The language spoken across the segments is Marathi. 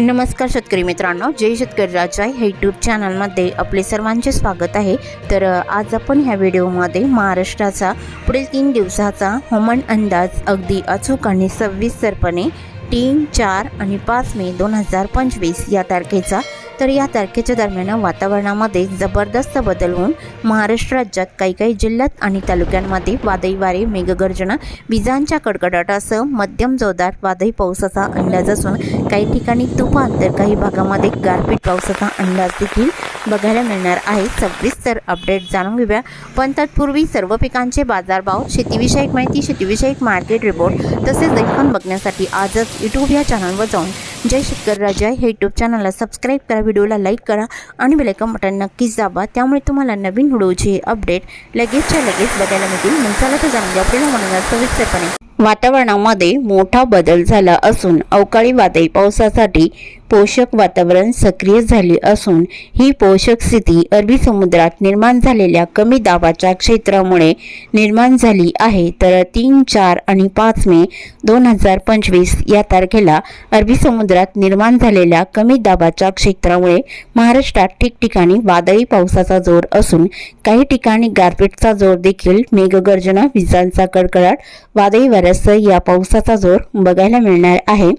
नमस्कार शेतकरी मित्रांनो जय शेतकरी राजा हे यूट्यूब चॅनलमध्ये आपले सर्वांचे स्वागत आहे. तर आज आपण ह्या व्हिडिओमध्ये महाराष्ट्राचा पुढील तीन दिवसाचा हवामान अंदाज अगदी अचूक आणि सविस्तरपणे तीन चार आणि पाच मे दोन हजार पंचवीस या तारखेचा तर या तारखेच्या दरम्यान वातावरणामध्ये जबरदस्त बदल होऊन महाराष्ट्र राज्यात काही काही जिल्ह्यात आणि तालुक्यांमध्ये वादळी वारे मेघगर्जना विजांच्या कडकडाटासह मध्यम जोरदार वादळी पावसाचा अंदाज असून काही ठिकाणी तुफान तर काही भागामध्ये गारपीट पावसाचा अंदाज देखील बघायला मिळणार आहे. सविस्तर अपडेट जाणून घेऊया. पण तत्पूर्वी सर्व पिकांचे बाजारभाव शेतीविषयक माहिती शेतीविषयक मार्केट रिपोर्ट तसेच दैफान बघण्यासाठी आजच यूट्यूब या चॅनलवर जाऊन जय शेतकरी राजा. हे यूट्यूब चॅनलला सबस्क्राईब करा व्हिडिओला लाईक करा आणि बेलायकन बटन नक्कीच दाबा. त्यामुळे तुम्हाला नवीन व्हिडिओचे अपडेट लगेचच्या लगेच बघायला मिळतील. मग चला तर जाणून घ्या. आपल्याला म्हणून सविस्तरपणे. वातावरणामध्ये मोठा बदल झाला असून अवकाळी वादळी पावसासाठी पोषक वातावरण सक्रिय झाले असून ही पोषक स्थिती अरबी समुद्रात निर्माण झालेल्या कमी दाबाच्या क्षेत्रामुळे निर्माण झाली आहे. तर तीन चार आणि पाच मे दोन हजार पंचवीस या तारखेला अरबी समुद्रात निर्माण झालेल्या कमी दाबाच्या क्षेत्रामुळे महाराष्ट्रात ठिकठिकाणी वादळी पावसाचा जोर असून काही ठिकाणी गारपीटचा जोर देखील मेघगर्जना विजांचा कडकडाट वादळी वाऱ्यासह या पावसाचा जोर बघायला मिळणार आहे.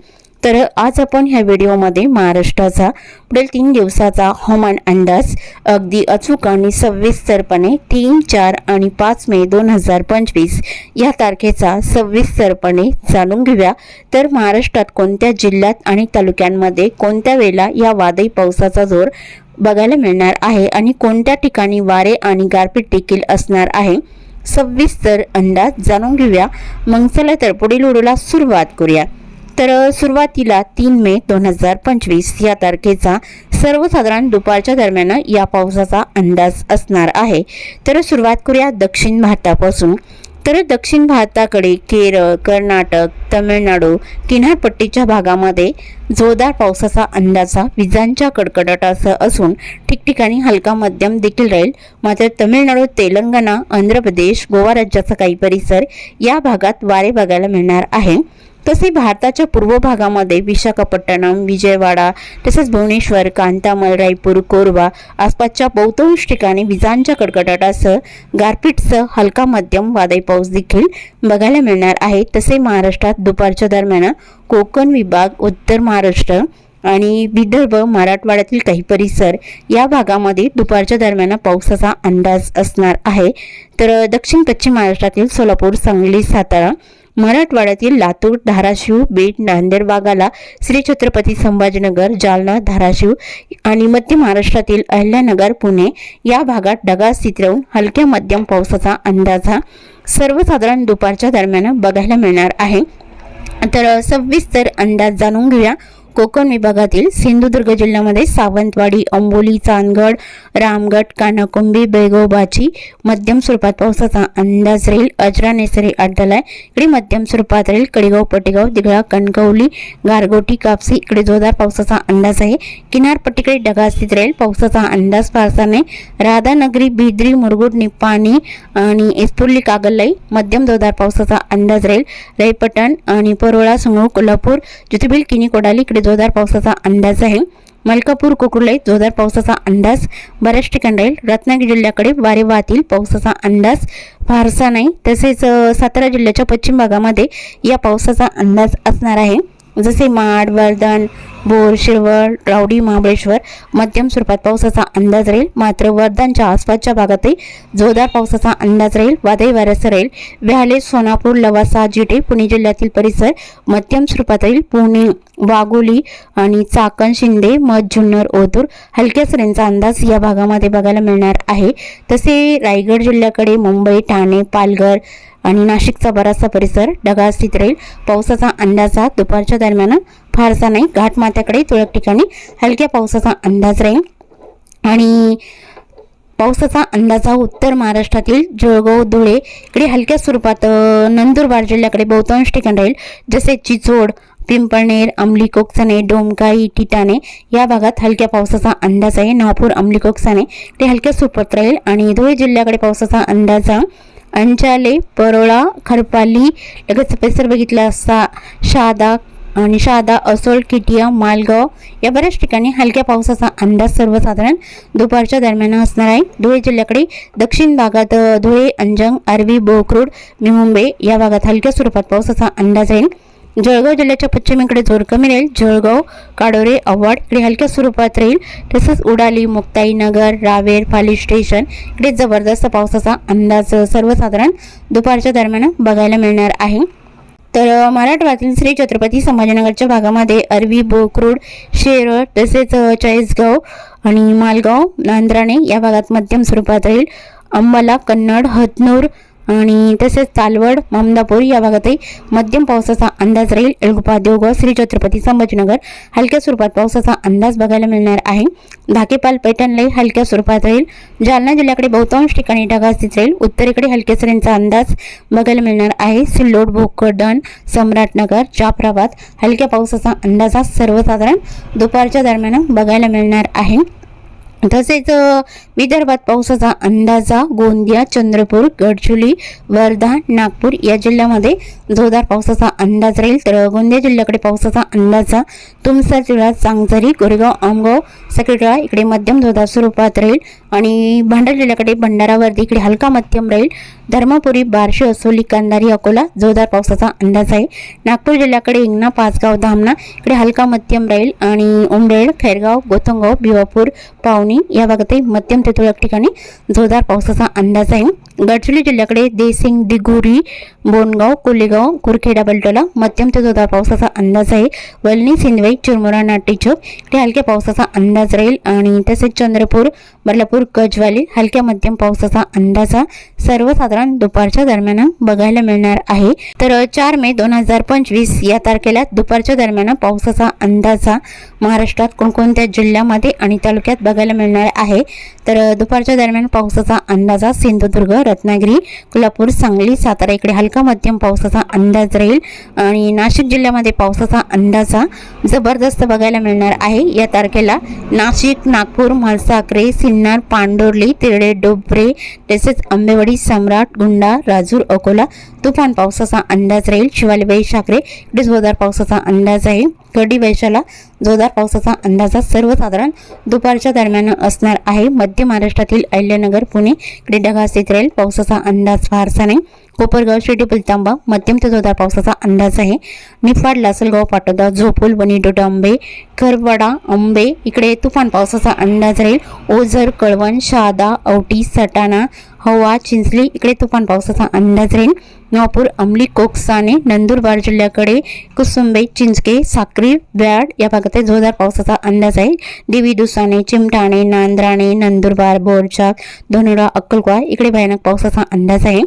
तर आज आपण ह्या व्हिडिओमध्ये महाराष्ट्राचा पुढील तीन दिवसाचा हवामान अंदाज अगदी अचूक आणि सविस्तरपणे तीन चार आणि पाच मे दोन हजार पंचवीस या तारखेचा सविस्तरपणे जाणून घेऊया. तर महाराष्ट्रात कोणत्या जिल्ह्यात आणि तालुक्यांमध्ये कोणत्या वेळेला या वादळी पावसाचा जोर बघायला मिळणार आहे आणि कोणत्या ठिकाणी वारे आणि गारपीट देखील असणार आहे? सविस्तर अंदाज जाणून घेऊया. मग चला तर पुढील व्हिडिओला सुरुवात करूया. तर सुरुवातीला तीन मे दोन हजार पंचवीस या तारखेचा सर्वसाधारण दुपारच्या दरम्यान या पावसाचा अंदाज असणार आहे. तर सुरुवात करूया दक्षिण भारतापासून. तर दक्षिण भारताकडे केरळ कर्नाटक तमिळनाडू किनारपट्टीच्या भागामध्ये जोरदार पावसाचा अंदाजा विजांच्या कडकडाटासह असून ठिकठिकाणी हलका मध्यम देखील राहील. मात्र तमिळनाडू तेलंगणा आंध्र प्रदेश गोवा राज्याचा काही परिसर या भागात वारे बघायला मिळणार आहे. तसे भारताच्या पूर्व भागामध्ये विशाखापट्टणम विजयवाडा तसेच भुवनेश्वर कांतामल रायपूर कोरवा आसपासच्या बहुतांश ठिकाणी विजांच्या कडकडाटासह गारपीटसह हलका मध्यम वादळी पाऊस देखील बघायला मिळणार आहे. तसे महाराष्ट्रात दुपारच्या दरम्यान कोकण विभाग उत्तर महाराष्ट्र आणि विदर्भ मराठवाड्यातील काही परिसर या भागामध्ये दुपारच्या दरम्यान पावसाचा अंदाज असणार आहे. तर दक्षिण पश्चिम महाराष्ट्रातील सोलापूर सांगली सातारा मराठवाड्यातील लातूर धाराशिव बीड नांदेड भागाला श्री छत्रपती संभाजीनगर जालना धाराशिव आणि मध्य महाराष्ट्रातील अहिल्यानगर पुणे या भागात ढगाळ स्थित राहून हलक्या मध्यम पावसाचा अंदाज हा सर्वसाधारण दुपारच्या दरम्यान बघायला मिळणार आहे. तर सविस्तर अंदाज जाणून घेऊया. कोकण विभागातील सिंधुदुर्ग जिल्ह्यामध्ये सावंतवाडी अंबोली चांदगड रामगड कानाकोंबी बेगोबाची मध्यम स्वरूपात पावसाचा अंदाज राहील. अजरा नेसरी अड्डाला इकडे मध्यम स्वरूपात राहील. कडेगाव पटेगाव दिघळा कणकवली गारगोटी कापसी. इकडे जोरदार पावसाचा अंदाज आहे. किनारपट्टीकडे ढगास्थित राहील. पावसाचा अंदाज फारसा नाही. राधानगरी बिद्री मुरगुड निपाणी आणि एसपुर्ली कागललाई मध्यम जोरदार पावसाचा अंदाज राहील. रईपटण आणि परोळा संगळू कोल्हापूर ज्योतिबिल किनी कोडाली इकडे जोरदार पावसाचा अंदाज आहे. मलकापूर कोकुर्लाई जोरदार पावसाचा अंदाज. बऱ्याच ठिकाणी राहील रत्नागिरी जिल्ह्याकडे वारे वाहतील. पावसाचा अंदाज फारसा नाही. तसेच सातारा जिल्ह्याच्या पश्चिम भागामध्ये या पावसाचा अंदाज असणार आहे. जसे माड वर्धन बोर शिरवळ रावडी महाबळेश्वर मध्यम स्वरूपात पावसाचा अंदाज राहील. मात्र वर्धनच्या आसपासच्या भागातही जोरदार पावसाचा अंदाज राहील. वादळी वाऱ्यासह राहील. व्याले सोनापूर लवासा जिटे पुणे जिल्ह्यातील परिसर मध्यम स्वरूपात राहील. पुणे वाघोली आणि चाकण शिंदे मध जुन्नर ओतूर हलक्या सरींचा अंदाज या भागामध्ये बघायला मिळणार आहे. तसे रायगड जिल्ह्याकडे मुंबई ठाणे पालघर आणि नाशिकचा बराचसा परिसर ढगाळ स्थित राहील. पावसाचा अंदाज हा दुपारच्या दरम्यान फारसा नाही. घाटमाथ्याकडे तुरळक ठिकाणी हलक्या पावसाचा अंदाज राहील. आणि पावसाचा अंदाज हा उत्तर महाराष्ट्रातील जळगाव धुळे इकडे हलक्या स्वरूपात नंदुरबार जिल्ह्याकडे बहुतांश ठिकाण राहील. जसे चिचोड पिंपळनेर अंमली कोकसाने डोमकाई टिटाणे या भागात हलक्या पावसाचा अंदाज आहे. नागपूर अंमली कोकसाने ते हलक्या स्वरूपात राहील. आणि धुळे जिल्ह्याकडे पावसाचा अंदाज हा अंचाले परोळा खरपाली लगेच परिसर बघितला असता शहादा आणि शहादा असोल किटिया मालगाव या बऱ्याच ठिकाणी हलक्या पावसाचा अंदाज सर्वसाधारण दुपारच्या दरम्यान असणार आहे. धुळे जिल्ह्याकडे दक्षिण भागात धुळे अंजंग आरवी बोकरूड निमुंबे या भागात हलक्या स्वरूपात पावसाचा अंदाज राहील. जळगाव जिल्ह्याच्या पश्चिमेकडे जोर कमी राहील. जळगाव काडोरे अव्वाड इकडे हलक्या स्वरूपात राहील. तसंच उडाली मुक्ताईनगर रावेर पाली स्टेशन इकडे जबरदस्त पावसाचा अंदाज सर्वसाधारण दुपारच्या दरम्यान बघायला मिळणार आहे. तर मराठवाड्यातील श्री छत्रपती संभाजीनगरच्या भागामध्ये अरवी बोकरूड शेरळ तसेच चाळीसगाव आणि मालगाव नांद्राणे या भागात मध्यम स्वरूपात राहील. अंबाला कन्नड हतनूर आणि तसेच चालवड ममदापूर या भागातही मध्यम पावसाचा अंदाज राहील. एळगुपा देवगाव श्री छत्रपती संभाजीनगर हलक्या स्वरूपात पावसाचा अंदाज बघायला मिळणार आहे. धाकेपाल पैठणलाही हलक्या स्वरूपात राहील. जालना जिल्ह्याकडे बहुतांश ठिकाणी ढगास्थित राहील. उत्तरेकडे हलक्या सरींचा अंदाज बघायला मिळणार आहे. सिल्लोड भोकरदन सम्राटनगर जाफराबाद हलक्या पावसाचा अंदाज हा सर्वसाधारण दुपारच्या दरम्यान बघायला मिळणार आहे. तसेच विदर्भात पावसाचा अंदाजा गोंदिया चंद्रपूर गडचिरोली वर्धा नागपूर या जिल्ह्यामध्ये जोरदार पावसाचा अंदाज राहील. तर गोंदिया जिल्ह्याकडे पावसाचा अंदाजा तुमसर जिल्हा चांगझरी गोरेगाव आमगाव सकेटळा इकडे मध्यम जोरदार स्वरूपात राहील आणि भंडारा जिल्ह्याकडे भंडारावरती इकडे हलका मध्यम राहील. धर्मपुरी बार्शी असोली कांदारी अकोला जोरदार पावसाचा अंदाज आहे. नागपूर जिल्ह्याकडे हिंगणा पाचगाव धामणा इकडे हलका मध्यम राहील आणि उमरेड खैरगाव गोथंगाव भिवापूर पाहुणे या भागातही मध्यम ते तुरळक ठिकाणी जोरदार पावसाचा अंदाज आहे. गडचिरोली जिल्ह्याकडे देसिंग दिगुरी बोनगाव कोलेगाव कुरखेडा बलटोला मध्यम ते जोरदार पावसाचा अंदाज आहे. वलनी सिंदवाई चिरमुरा नाटी चौक इकडे हलक्या पावसाचा अंदाज राहील आणि तसेच चंद्रपूर बदलापूर गजवाली हलक्या मध्यम पावसाचा अंदाजा सर्वसाधारण दुपारच्या दरम्यान बघायला मिळणार आहे. तर चार मे दोन हजार पंचवीस या तारखेला दुपारच्या दरम्यान पावसाचा अंदाजा महाराष्ट्रात कोणकोणत्या जिल्ह्यामध्ये आणि तालुक्यात बघायला मिळणार आहे. तर दुपारच्या दरम्यान पावसाचा अंदाजा सिंधुदुर्ग रत्नागिरी कोल्हापूर सांगली सातारा इकडे हलका मध्यम पावसाचा अंदाज राहील. आणि नाशिक जिल्ह्यामध्ये पावसाचा अंदाजा जबरदस्त बघायला मिळणार आहे. या तारखेला नाशिक नागपूर म्हळसाकरे सिन्नर पांडोर्ली तिरडे डोबरे तसेच आंबेवाडी सम्राट गुंडा राजूर अकोला तुफान पावसाचा अंदाज राहील. शिवालीबाई शाकरे इकडे जोरदार पावसाचा अंदाज आहे. कडी वैशाला जोरदार पावसाचा अंदाजा सर्वसाधारण दुपारच्या दरम्यान असणार आहे. मध्य महाराष्ट्रातील अहिल्यानगर पुणे इकडे ढगाळ स्थित राहील पावसाचा अंदाज फारसा नाही. कोपरगाव शिर्डी पुलतांबा मध्यम ते जोरदार पावसाचा अंदाज आहे. निफाड लासलगाव पाटोदा झोपूल वणी डोडांबे करवाडा आंबे इकडे तुफान पावसाचा अंदाज राहील. ओझर कळवण शहादा औटी सटाणा हवा चिंचली इकडे तुफान पावसाचा अंदाज राहील. नवापूर अंमली कोकसाने नंदुरबार जिल्ह्याकडे कुसुंबे चिंचके साक्री व्याड या भागात जोरदार पावसाचा अंदाज आहे. देवी दुसाने चिमटाणे नांद्राणे नंदुरबार बोरचाक धनुरा अक्कलकोवा इकडे भयानक पावसाचा अंदाज आहे.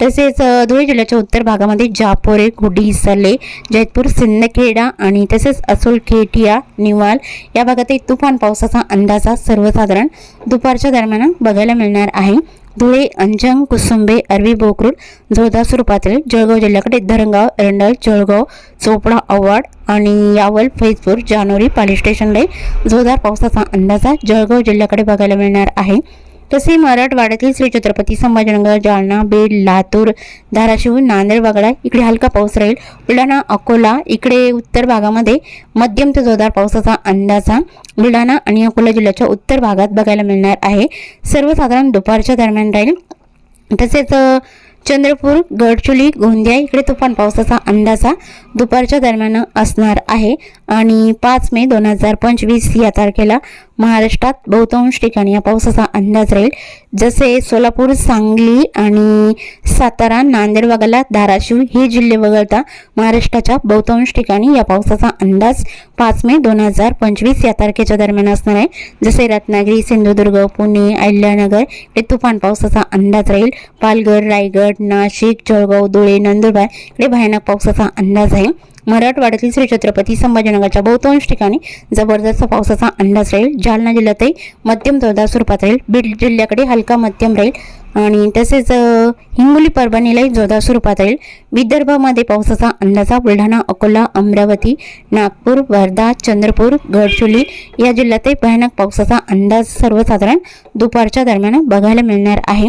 तसेच धुळे जिल्ह्याच्या उत्तर भागामध्ये जापोरे गुडी सले जैतपूर सिंदखेडा आणि तसेच असोलखेटिया निवाल या भागातही तुफान पावसाचा अंदाजा सर्वसाधारण दुपारच्या दरम्यान बघायला मिळणार आहे. धुळे अंजंग कुसुंबे अरवी बोकरूड जोरदार स्वरूपातील जळगाव जिल्ह्याकडे धरणगाव एरंडल जळगाव चोपडा अव्वाड आणि यावल फैजपूर जानोरी पाली स्टेशनला जोरदार पावसाचा अंदाजा जळगाव जिल्ह्याकडे बघायला मिळणार आहे. तसे मराठवाड्यातील श्री छत्रपती संभाजीनगर जालना बीड लातूर धाराशिव नांदेड वगळा इकडे हलका पाऊस राहील. बुलढाणा अकोला इकडे उत्तर भागामध्ये मध्यम ते जोरदार पावसाचा अंदाजा बुलढाणा आणि अकोला जिल्ह्याच्या उत्तर भागात बघायला मिळणार आहे. सर्वसाधारण दुपारच्या दरम्यान राहील. तसेच चंद्रपूर गडचुली गोंदिया इकडे तुफान पावसाचा अंदाजा दुपारच्या दरम्यान असणार आहे. आणि पाच मे दोन हजार पंचवीस या तारखेला महाराष्ट्रात बहुतांश ठिकाणी या पावसाचा अंदाज राहील. जसे सोलापूर सांगली आणि सातारा नांदेड वगळला धाराशिव हे जिल्हे वगळता महाराष्ट्राच्या बहुतांश ठिकाणी या पावसाचा अंदाज पाच मे दोन हजार पंचवीस या तारखेच्या दरम्यान असणार आहे. जसे रत्नागिरी सिंधुदुर्ग पुणे अहिल्यानगर इकडे तुफान पावसाचा अंदाज राहील. पालघर रायगड नाशिक जळगाव धुळे नंदुरबार इकडे भयानक पावसाचा अंदाज आहे. मराठवाड्यातील श्री छत्रपती संभाजीनगरच्या बहुतांश ठिकाणी जबरदस्त पावसाचा अंदाज राहील. जालना जिल्ह्यातही मध्यम जोरदार स्वरूपात राहील. बीड जिल्ह्याकडे हलका मध्यम राहील. आणि तसेच हिंगोली परभणीलाही जोरदार स्वरूपात राहील. विदर्भामध्ये पावसाचा अंदाजा बुलढाणा अकोला अमरावती नागपूर वर्धा चंद्रपूर गडचुली या जिल्ह्यातही भयानक पावसाचा अंदाज सर्वसाधारण दुपारच्या दरम्यान बघायला मिळणार आहे.